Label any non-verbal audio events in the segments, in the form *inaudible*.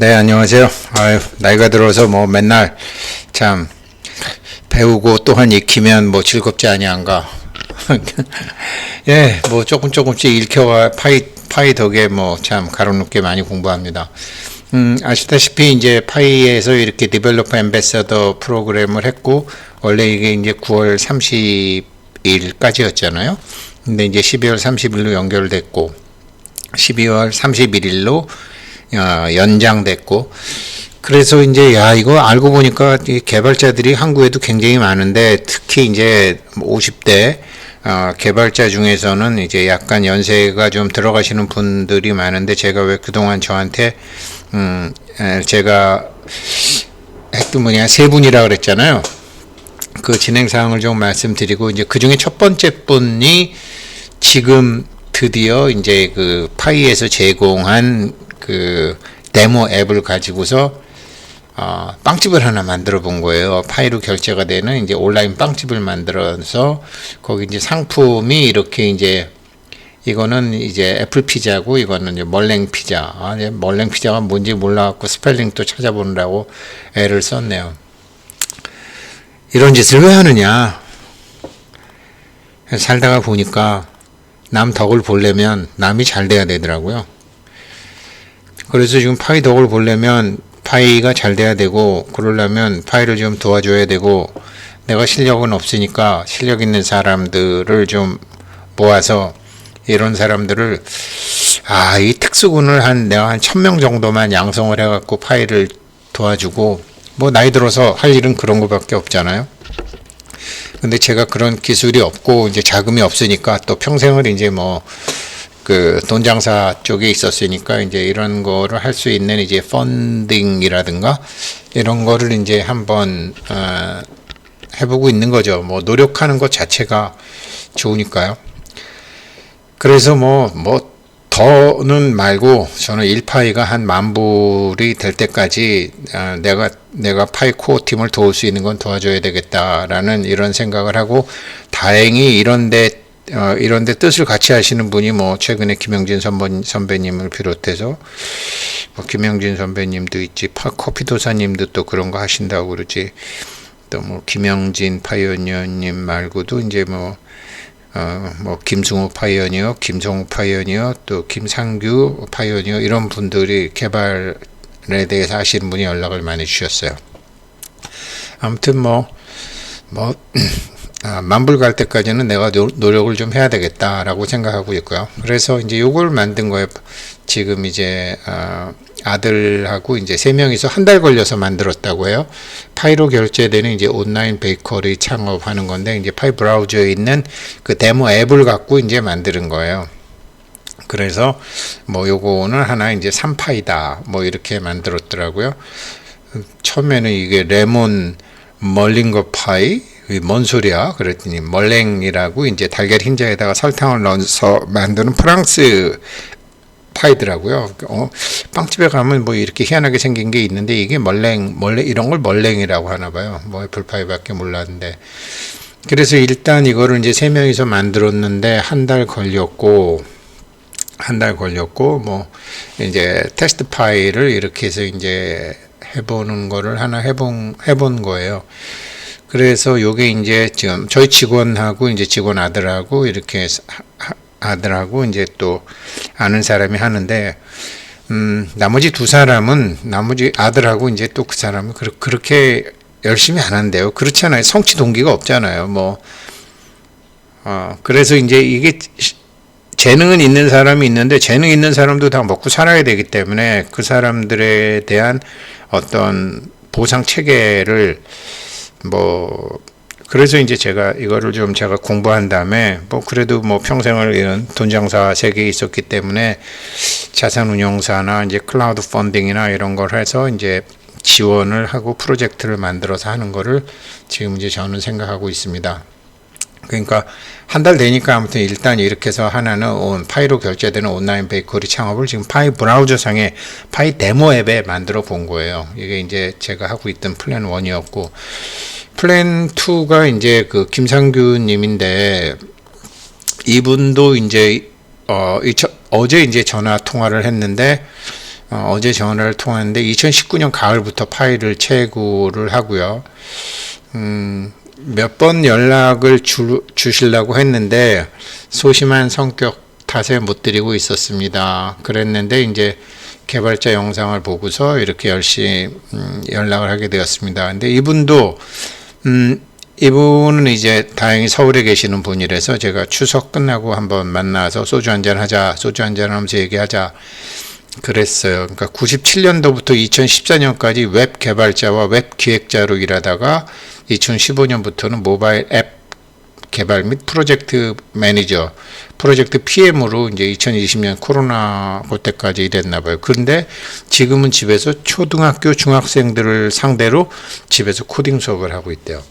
네, 안녕하세요. 아유, 나이가 들어서 뭐 맨날 참 배우고 또한 익히면 뭐 즐겁지 아니한가. *laughs* 예, 뭐 조금 조금씩 읽혀와 파이 파이 덕에 뭐 참 가로놓게 많이 공부합니다. 음, 아시다시피 이제 파이에서 이렇게 디벨로퍼 엠베서더 프로그램을 했고 원래 이게 이제 9월 30일까지였잖아요. 근데 이제 12월 30일로 연결됐고 12월 31일로 어, 연장됐고 그래서 이제 야 이거 알고 보니까 이 개발자들이 한국에도 굉장히 많은데 특히 이제 50대 어, 개발자 중에서는 이제 약간 연세가 좀 들어가시는 분들이 많은데 제가 왜 그동안 저한테 음 에, 제가 했던 분이 한 세 분이라 그랬잖아요. 그 진행 사항을 좀 말씀드리고 이제 그 중에 첫 번째 분이 지금 드디어 이제 그 파이에서 제공한 그 데모 앱을 가지고서 어, 빵집을 하나 만들어 본 거예요. 파이로 결제가 되는 이제 온라인 빵집을 만들어서 거기 이제 상품이 이렇게 이제 이거는 이제 애플 피자고 이거는 이제 멀랭 피자. 아, 멀랭 피자가 뭔지 몰라갖고 스펠링도 찾아보느라고 애를 썼네요. 이런 짓을 왜 하느냐? 살다가 보니까 남 덕을 보려면 남이 잘 돼야 되더라고요. 그래서 지금 파이 덕을 보려면 파이가 잘 돼야 되고 그러려면 파이를 좀 도와줘야 되고 내가 실력은 없으니까 실력 있는 사람들을 좀 모아서 이런 사람들을 아 이 특수군을 한 내가 한 천 명 정도만 양성을 해갖고 파이를 도와주고 뭐 나이 들어서 할 일은 그런 거밖에 없잖아요. 근데 제가 그런 기술이 없고 이제 자금이 없으니까 또 평생을 이제 뭐 그 돈 장사 쪽에 있었으니까 이제 이런 거를 할 수 있는 이제 펀딩이라든가 이런 거를 이제 한번 어, 해보고 있는 거죠. 뭐 노력하는 것 자체가 좋으니까요. 그래서 뭐뭐 더는 말고 저는 1파이가 한 만불이 될 때까지 아, 내가 내가 파이 코어 팀을 도울 수 있는 건 도와줘야 되겠다라는 이런 생각을 하고 다행히 이런데 어, 이런데 뜻을 같이 하시는 분이 뭐 최근에 김영진 선배, 선배님을 비롯해서 뭐 김영진 선배님도 있지 파, 커피 도사님도 또 그런 거 하신다고 그러지 또 뭐 김영진 파이오니어님 말고도 이제 뭐 어, 뭐 김승호 파이오니어, 김성호 파이오니어, 또 김상규 파이오니어 이런 분들이 개발에 대해서 하시는 분이 연락을 많이 주셨어요. 아무튼 뭐 뭐, *clears throat* 아, 만불 갈 때까지는 내가 노, 노력을 좀 해야 되겠다라고 생각하고 있고요. 그래서 이제 요걸 만든 거예요. 지금 이제 아, 아들하고 이제 세 명이서 한 달 걸려서 만들었다고 해요. 파이로 결제되는 이제 온라인 베이커리 창업하는 건데 이제 파이 브라우저에 있는 그 데모 앱을 갖고 이제 만드는 거예요. 그래서 뭐 요거는 하나 이제 3파이다 뭐 이렇게 만들었더라고요. 처음에는 이게 레몬 멀링거 파이 뭔 소리야? 그랬더니 멀랭이라고 이제 달걀 흰자에다가 설탕을 넣어서 만드는 프랑스 파이더라고요. 어, 빵집에 가면 뭐 이렇게 희한하게 생긴 게 있는데 이게 멀랭, 멀랭 이런 걸 멀랭이라고 하나 봐요. 뭐 애플파이밖에 몰랐는데. 그래서 일단 이거를 이제 세 명이서 만들었는데 한 달 걸렸고 한 달 걸렸고 뭐 이제 테스트 파일을 이렇게 해서 이제 해보는 거를 하나 해본 해본 거예요. 그래서 요게 이제 지금 저희 직원하고 이제 직원 아들하고 이렇게 아들하고 이제 또 아는 사람이 하는데 음 나머지 두 사람은 나머지 아들하고 이제 또 그 사람은 그렇게 열심히 안 한대요. 그렇잖아요. 성취 동기가 없잖아요. 뭐 어, 그래서 이제 이게 재능은 있는 사람이 있는데 재능 있는 사람도 다 먹고 살아야 되기 때문에 그 사람들에 대한 어떤 보상 체계를 뭐 그래서 이제 제가 이거를 좀 제가 공부한 다음에 뭐 그래도 뭐 평생을 이런 돈 장사 세계에 있었기 때문에 자산 운용사나 이제 클라우드 펀딩이나 이런 걸 해서 이제 지원을 하고 프로젝트를 만들어서 하는 거를 지금 이제 저는 생각하고 있습니다. 그러니까 한 달 되니까 아무튼 일단 이렇게 해서 하나는 온 파이로 결제되는 온라인 베이커리 창업을 지금 파이 브라우저 상에 파이 데모 앱에 만들어 본 거예요. 이게 이제 제가 하고 있던 플랜 1이었고 플랜 2가 이제 그 김상규 님인데 이분도 이제 어, 이, 저, 어제 이제 전화 통화를 했는데 어, 어제 전화를 통했는데 2019년 가을부터 파일을 채굴을 하고요. 음, 몇 번 연락을 주, 주시려고 했는데 소심한 성격 탓에 못 드리고 있었습니다. 그랬는데 이제 개발자 영상을 보고서 이렇게 열심히 음, 연락을 하게 되었습니다. 근데 이분도 음, 이분은 이제 다행히 서울에 계시는 분이라서 제가 추석 끝나고 한번 만나서 소주 한잔 하자, 소주 한잔 하면서 얘기하자. 그랬어요. 그러니까 97년도부터 2014년까지 웹 개발자와 웹 기획자로 일하다가 2015년부터는 모바일 앱 개발 및 프로젝트 매니저, 프로젝트 PM으로 이제 2020년 코로나 그때까지 일했나 봐요. 그런데 지금은 집에서 초등학교 중학생들을 상대로 집에서 코딩 수업을 하고 있대요.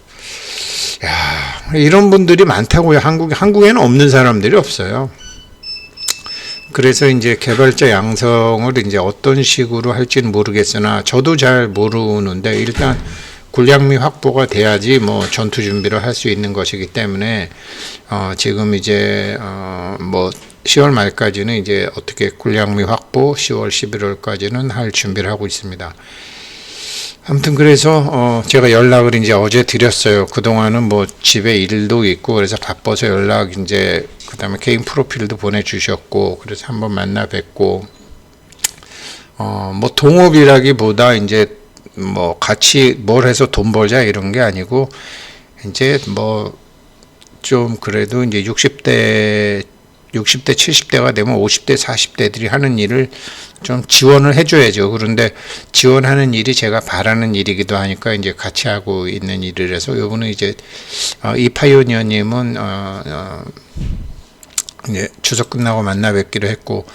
야, 이런 분들이 많다고요. 한국에 한국에는 없는 사람들이 없어요. 그래서 이제 개발자 양성을 이제 어떤 식으로 할지는 모르겠으나 저도 잘 모르는데 일단 군량미 확보가 돼야지 뭐 전투 준비를 할 수 있는 것이기 때문에 어 지금 이제 어뭐 10월 말까지는 이제 어떻게 군량미 확보 10월 11월까지는 할 준비를 하고 있습니다. 아무튼 그래서 어 제가 연락을 이제 어제 드렸어요. 그동안은 뭐 집에 일도 있고 그래서 바빠서 연락 이제 그다음에 개인 프로필도 보내 주셨고 그래서 한번 만나 뵙고 어뭐 동업이라기보다 이제 뭐 같이 뭘 해서 돈 벌자 이런 게 아니고 이제 뭐 좀 그래도 이제 60대 60대 70대가 되면 50대 40대들이 하는 일을 좀 지원을 해줘야죠. 그런데 지원하는 일이 제가 바라는 일이기도 하니까 이제 같이 하고 있는 일이라서 요번에 이제 어, 이 파이오니어님은 어, 어, 이제 추석 끝나고 만나 뵙기로 했고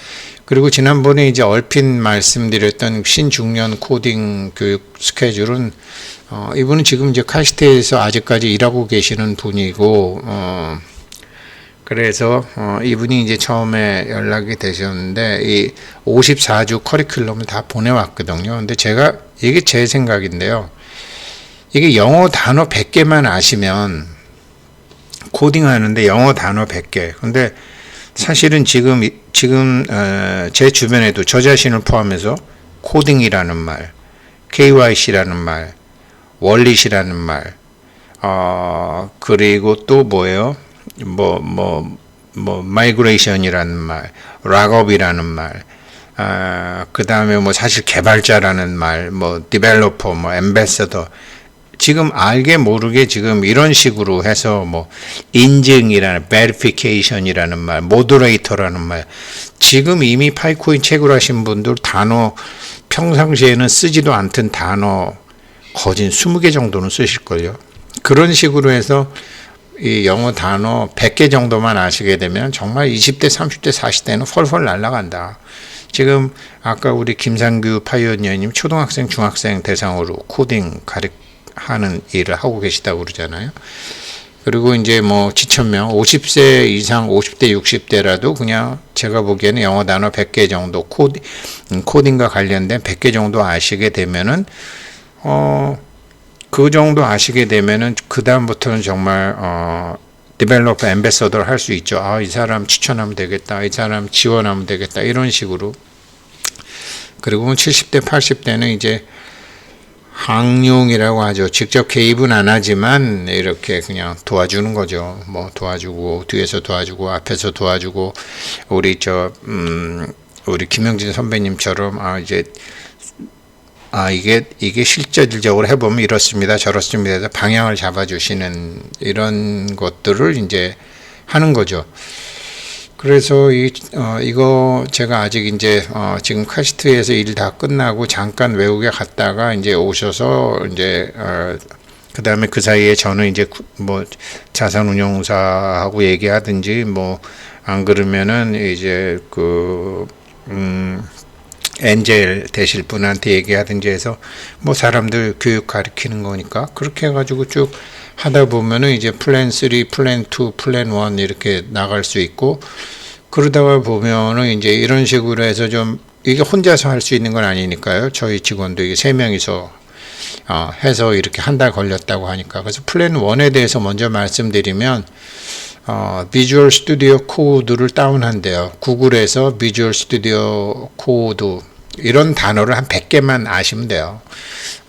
그리고 지난번에 이제 얼핏 말씀드렸던 신중년 코딩 교육 스케줄은 어, 이분은 지금 이제 칼스테에서 아직까지 일하고 계시는 분이고 어, 그래서 어, 이분이 이제 처음에 연락이 되셨는데 이 54주 커리큘럼을 다 보내왔거든요. 근데 제가 이게 제 생각인데요. 이게 영어 단어 100개만 아시면 코딩하는데 영어 단어 100개. 근데 사실은 지금 지금 어, 제 주변에도 저 자신을 포함해서 코딩이라는 말, KYC라는 말, 원리시라는 말, 어, 그리고 또 뭐예요? 뭐, 뭐, 뭐, 마이그레이션이라는 말, 락업이라는 말, 아, 그 다음에 뭐 사실 개발자라는 말, 뭐, 디벨로퍼, 뭐, 엠베서더, 지금 알게 모르게 지금 이런 식으로 해서 뭐 인증이라는 verification이라는 말, 모더레이터라는 말 지금 이미 파이코인 채굴하신 분들 단어 평상시에는 쓰지도 않던 단어 거진 20개 정도는 쓰실 걸요. 그런 식으로 해서 이 영어 단어 100개 정도만 아시게 되면 정말 20대, 30대, 40대는 펄펄 날아간다. 지금 아까 우리 김상규 파이오니어님 초등학생, 중학생 대상으로 코딩 가르 하는 일을 하고 계시다고 그러잖아요. 그리고 이제 뭐 지천명 50세 이상 50대 60대라도 그냥 제가 보기에는 영어 단어 100개 정도 코딩, 음, 코딩과 관련된 100개 정도 아시게 되면은 어 그 정도 아시게 되면은 그 다음부터는 정말 어 디벨로퍼 엠베서더를 할 수 있죠. 아, 이 사람 추천하면 되겠다. 이 사람 지원하면 되겠다. 이런 식으로. 그리고 70대, 80대는 이제 항용이라고 하죠. 직접 개입은 안 하지만 이렇게 그냥 도와주는 거죠. 뭐 도와주고 뒤에서 도와주고 앞에서 도와주고 우리 저 음, 우리 김영진 선배님처럼 아 이제 아 이게 이게 실질적으로 해보면 이렇습니다 저렇습니다 해서 방향을 잡아주시는 이런 것들을 이제 하는 거죠. 그래서 이, 어, 이거 제가 아직 이제, 어, 지금 카시트에서 일 다 끝나고 잠깐 외국에 갔다가 이제 오셔서 이제, 어, 그 다음에 그 사이에 저는 이제 뭐 자산운용사하고 얘기하든지 뭐 안 그러면은 이제 그, 음, 엔젤 되실 분한테 얘기하든지 해서 뭐 사람들 교육 가르치는 거니까 그렇게 해가지고 쭉 하다 보면은 이제 플랜 3, 플랜 2, 플랜 1 이렇게 나갈 수 있고 그러다가 보면은 이제 이런 식으로 해서 좀 이게 혼자서 할 수 있는 건 아니니까요. 저희 직원도 이게 세 명이서 어, 해서 이렇게 한 달 걸렸다고 하니까 그래서 플랜 1에 대해서 먼저 말씀드리면 어, 비주얼 스튜디오 코드를 다운한대요. 구글에서 비주얼 스튜디오 코드 이런 단어를 한 100개만 아시면 돼요.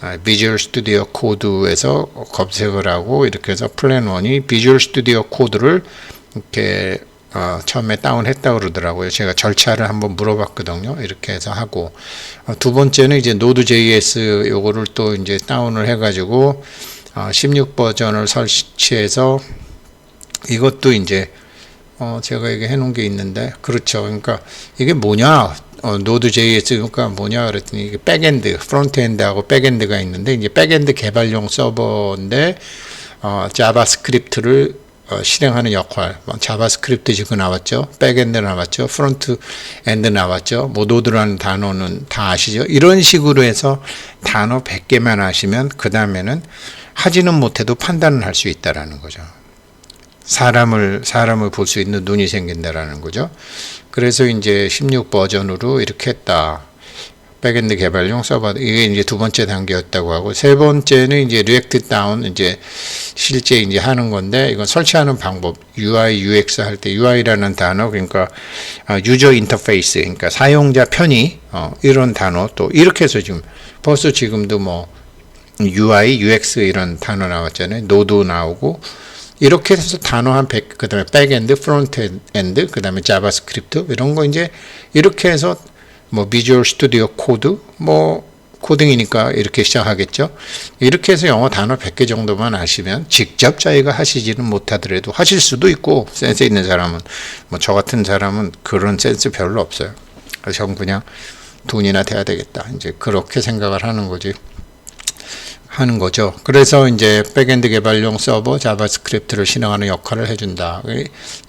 아, 비주얼 스튜디오 코드에서 검색을 하고 이렇게 해서 플랜 1이 비주얼 스튜디오 코드를 이렇게 어, 처음에 다운했다 그러더라고요. 제가 절차를 한번 물어봤거든요. 이렇게 해서 하고 어, 두 번째는 이제 Node.js 요거를 또 이제 다운을 해가지고 어, 16 버전을 설치해서 이것도 이제 어, 제가 이게 해놓은 게 있는데 그렇죠. 그러니까 이게 뭐냐? 어, Node.js 그러니까 뭐냐 그랬더니 이게 백엔드, 프론트엔드하고 백엔드가 있는데 이제 백엔드 개발용 서버인데 어, 자바스크립트를 어, 실행하는 역할, 뭐 자바스크립트 지금 나왔죠, 백엔드 나왔죠, 프론트 엔드 나왔죠, 뭐 노드라는 단어는 다 아시죠? 이런 식으로 해서 단어 100개만 아시면 그 다음에는 하지는 못해도 판단을 할 수 있다라는 거죠. 사람을 사람을 볼 수 있는 눈이 생긴다라는 거죠. 그래서 이제 16 버전으로 이렇게 했다. 백엔드 개발용 서버 이게 이제 두 번째 단계였다고 하고 세 번째는 이제 리액트 다운 이제 실제 이제 하는 건데 이건 설치하는 방법 UI UX 할 때 UI라는 단어 그러니까 유저 인터페이스 그러니까 사용자 편의 어, 이런 단어 또 이렇게 해서 지금 벌써 지금도 뭐 UI UX 이런 단어 나왔잖아요 노드 나오고 이렇게 해서 단어 한 100, 그 다음에 백엔드, 프론트엔드, 그 다음에 자바스크립트, 이런 거 이제 이렇게 해서 뭐 비주얼 스튜디오 코드, 뭐 코딩이니까 이렇게 시작하겠죠. 이렇게 해서 영어 단어 100개 정도만 아시면 직접 자기가 하시지는 못하더라도 하실 수도 있고 센스 있는 사람은 뭐 저 같은 사람은 그런 센스 별로 없어요. 그래서 전 그냥 돈이나 돼야 되겠다. 이제 그렇게 생각을 하는 거지. 하는 거죠. 그래서 이제 백엔드 개발용 서버 자바스크립트를 실행하는 역할을 해준다.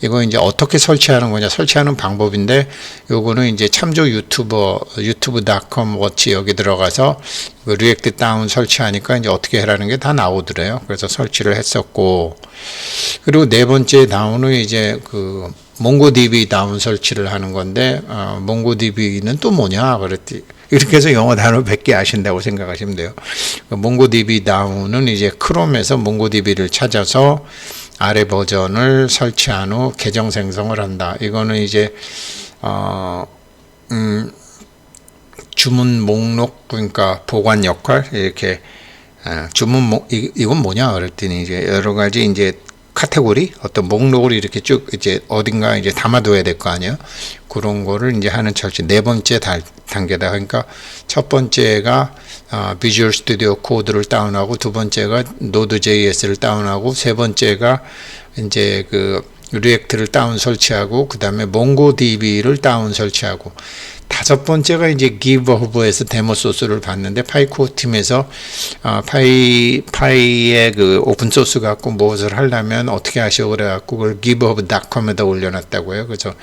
이거 이제 어떻게 설치하는 거냐, 설치하는 방법인데, 요거는 이제 참조 유튜버, 유튜브.com 워치 여기 들어가서 그 리액트 다운 설치하니까 이제 어떻게 해라는 게 다 나오더래요. 그래서 설치를 했었고, 그리고 네 번째 다운은 이제 그 몽고DB 다운 설치를 하는 건데, 어, 몽고DB는 또 뭐냐? 그랬더니, 이렇게 해서 영어 단어 100개 아신다고 생각하시면 돼요. 몽고DB 다운은 이제 크롬에서 몽고DB를 찾아서 아래 버전을 설치한 후 계정 생성을 한다. 이거는 이제 어, 음, 주문 목록 그러니까 보관 역할 이렇게 아, 주문 목 이, 이건 뭐냐 그랬더니 이제 여러 가지 이제 카테고리 어떤 목록을 이렇게 쭉 이제 어딘가 이제 담아둬야 될 거 아니에요. 그런 거를 이제 하는 철치 네 번째 달, 단계다. 그러니까 첫 번째가 아, 비주얼 스튜디오 코드를 다운하고 두 번째가 노드 JS를 다운하고 세 번째가 이제 그 리액트를 다운 설치하고 그 다음에 몽고DB를 다운 설치하고 다섯 번째가 이제 기브허브에서 데모 소스를 봤는데 파이코 팀에서 어, 파이 파이의 그 오픈 소스 갖고 무엇을 하려면 어떻게 하시오 그래갖고 그걸 기브허브.com에다 올려놨다고요. 그래서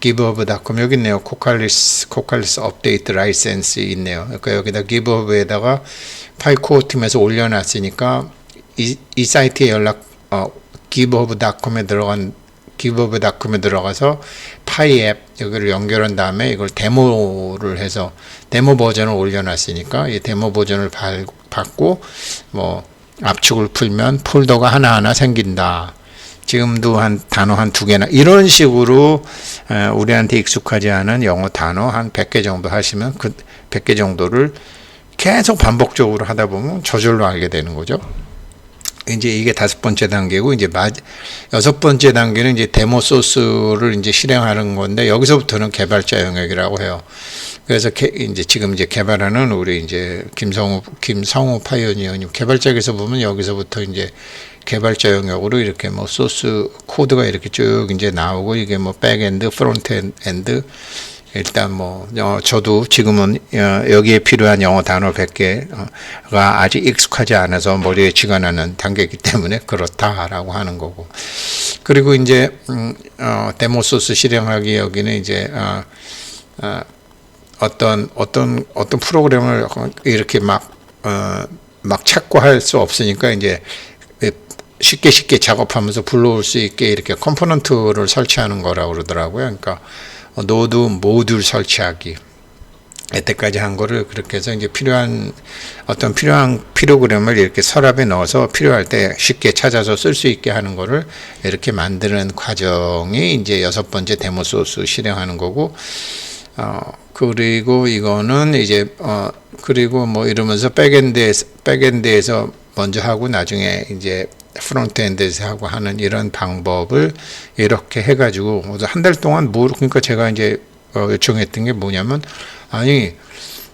기브허브.com 여기 있네요. 코칼리스 코칼리스 업데이트 라이센스 있네요. 그러니까 여기다 기브허브에다가 파이코 팀에서 올려놨으니까 이, 이 사이트에 연락 어, 기브허브.com에 들어간 기브업닷컴에 들어가서 파이 앱 여기를 연결한 다음에 이걸 데모를 해서 데모 버전을 올려놨으니까 이 데모 버전을 받고 뭐 압축을 풀면 폴더가 하나하나 생긴다. 지금도 한 단어 한 두 개나 이런 식으로 우리한테 익숙하지 않은 영어 단어 한 100개 정도 하시면 그 100개 정도를 계속 반복적으로 하다 보면 저절로 알게 되는 거죠. 이제 이게 다섯 번째 단계고 이제 마 여섯 번째 단계는 이제 데모 소스를 이제 실행하는 건데 여기서부터는 개발자 영역이라고 해요. 그래서 개, 이제 지금 이제 개발하는 우리 이제 김성우 김성우 파이어니어님 개발자에서 보면 여기서부터 이제 개발자 영역으로 이렇게 뭐 소스 코드가 이렇게 쭉 이제 나오고 이게 뭐 백엔드, 프론트엔드 일단 뭐 어, 저도 지금은 어, 여기에 필요한 영어 단어 100개가 아직 익숙하지 않아서 머리에 쥐가 나는 단계이기 때문에 그렇다라고 하는 거고 그리고 이제 음, 어, 데모 소스 실행하기 여기는 이제 어, 어, 어떤 어떤 어떤 프로그램을 이렇게 막 어, 막 찾고 할 수 없으니까 이제 쉽게 쉽게 작업하면서 불러올 수 있게 이렇게 컴포넌트를 설치하는 거라고 그러더라고요. 그러니까 노드 모듈 설치하기. 이때까지 한 거를 그렇게 해서 이제 필요한 어떤 필요한 프로그램을 이렇게 서랍에 넣어서 필요할 때 쉽게 찾아서 쓸 수 있게 하는 거를 이렇게 만드는 과정이 이제 여섯 번째 데모 소스 실행하는 거고 어 그리고 이거는 이제 어 그리고 뭐 이러면서 백엔드에서 백엔드에서 먼저 하고 나중에 이제 프론트엔드에서 하고 하는 이런 방법을 이렇게 해가지고 한 달 동안 뭐 그러니까 제가 이제 어, 요청했던 게 뭐냐면 아니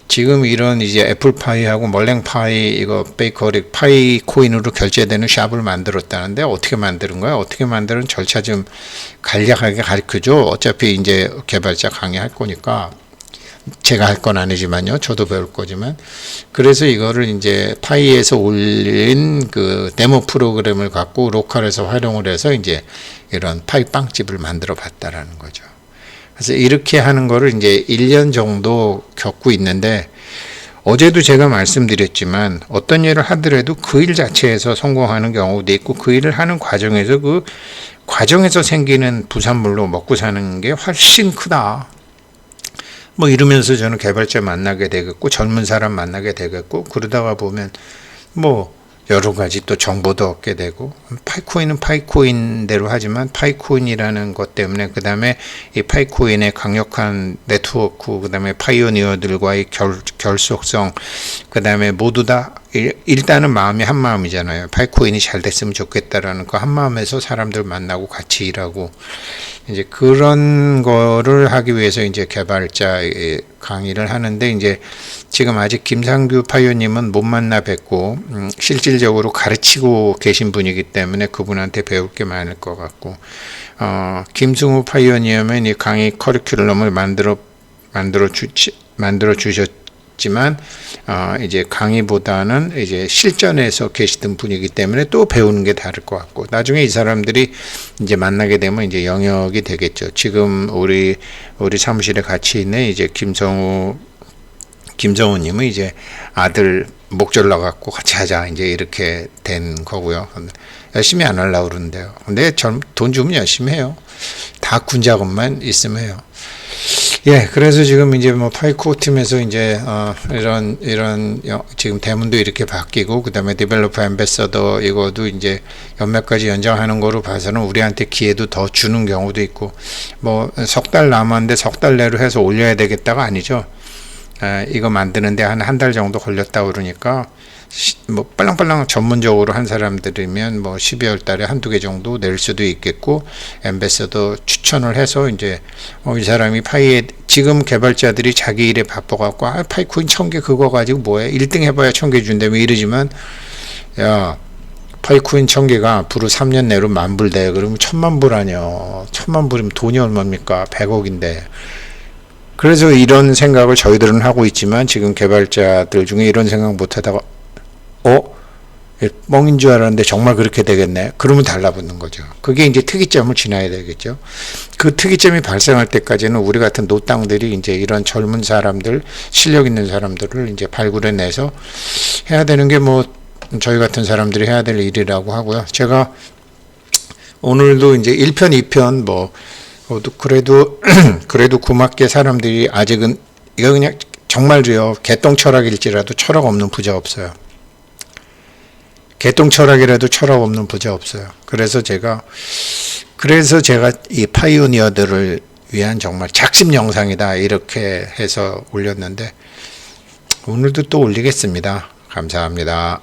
지금 이런 이제 애플파이하고 멀랭파이 이거 베이커리 파이 코인으로 결제되는 샵을 만들었다는데 어떻게 만드는 거야? 어떻게 만드는 절차 좀 간략하게 가르쳐줘. 어차피 이제 개발자 강의할 거니까 제가 할 건 아니지만요. 저도 배울 거지만 그래서 이거를 이제 파이에서 올린 그 데모 프로그램을 갖고 로컬에서 활용을 해서 이제 이런 파이 빵집을 만들어 봤다라는 거죠. 그래서 이렇게 하는 거를 이제 1년 정도 겪고 있는데 어제도 제가 말씀드렸지만 어떤 일을 하더라도 그 일 자체에서 성공하는 경우도 있고 그 일을 하는 과정에서 그 과정에서 생기는 부산물로 먹고 사는 게 훨씬 크다. 뭐 이러면서 저는 개발자 만나게 되겠고 젊은 사람 만나게 되겠고 그러다가 보면 뭐 여러 가지 또 정보도 얻게 되고 파이코인은 파이코인대로 하지만 파이코인이라는 것 때문에 그 다음에 이 파이코인의 강력한 네트워크 그 다음에 파이오니어들과의 결, 결속성 그 다음에 모두 다 일- 일단은 마음이 한 마음이잖아요 파이코인이 잘 됐으면 좋겠다라는 그 한 마음에서 사람들 만나고 같이 일하고. 이제 그런 거를 하기 위해서 이제 개발자 강의를 하는데 이제 지금 아직 김상규 파이오님은 못 만나 뵙고 음, 실질적으로 가르치고 계신 분이기 때문에 그분한테 배울 게 많을 것 같고 어, 김승우 파이오니엄은 이 강의 커리큘럼을 만들어 만들어 주 만들어 주셨 지만 어, 이제 강의보다는 이제 실전에서 계시던 분이기 때문에 또 배우는 게 다를 것 같고 나중에 이 사람들이 이제 만나게 되면 이제 영역이 되겠죠. 지금 우리 우리 사무실에 같이 있는 이제 김성우 김정우님은 이제 아들 목졸 나갖고 같이 하자 이제 이렇게 된 거고요. 열심히 안 하려고 그러는데요. 근데 전 돈 주면 열심히 해요. 다 군자금만 있으면 해요. 예, 그래서 지금 이제 뭐 파이코 팀에서 이제 어 이런 이런 여- 지금 대문도 이렇게 바뀌고 그다음에 디벨로퍼 엠베서더 이거도 이제 가지 연장하는 거로 봐서는 우리한테 기회도 더 주는 경우도 있고 뭐 석 달 남았는데 석 달 내로 해서 올려야 되겠다가 아니죠. 에, 이거 만드는데 한 한 달 정도 걸렸다 그러니까 시- 뭐 빨랑빨랑 전문적으로 한 사람들이면 뭐 12월 달에 한두 개 정도 낼 수도 있겠고 엠베서더 추천을 해서 이제 어, 이 사람이 파이에 지금 개발자들이 자기 일에 바빠 갖고 아, 파이 코인 천 개 그거 가지고 뭐해? 1등 해 봐야 천 개 준다며 이러지만 야 파이코인 천 개가 앞으로 3년 내로 만불 돼 그러면 천만 불 아니야 천만 불이면 돈이 얼마입니까? 100억인데. 그래서 이런 생각을 저희들은 하고 있지만 지금 개발자들 중에 이런 생각 못 하다가 어? 예, 뻥인 줄 알았는데 정말 그렇게 되겠네. 그러면 달라붙는 거죠. 그게 이제 특이점을 지나야 되겠죠. 그 특이점이 발생할 때까지는 우리 같은 노땅들이 이제 이런 젊은 사람들, 실력 있는 사람들을 이제 발굴해내서 해야 되는 게 뭐 저희 같은 사람들이 해야 될 일이라고 하고요. 제가 오늘도 이제 1편, 2편 뭐 그래도 *clears throat* 그래도 고맙게 사람들이 아직은 이거 그냥 정말로요 개똥 철학일지라도 철학 없는 부자 없어요. 개똥 철학이라도 철학 없는 부자 없어요. 그래서 제가 그래서 제가 이 파이오니어들을 위한 정말 작심 영상이다 이렇게 해서 올렸는데 오늘도 또 올리겠습니다. 감사합니다.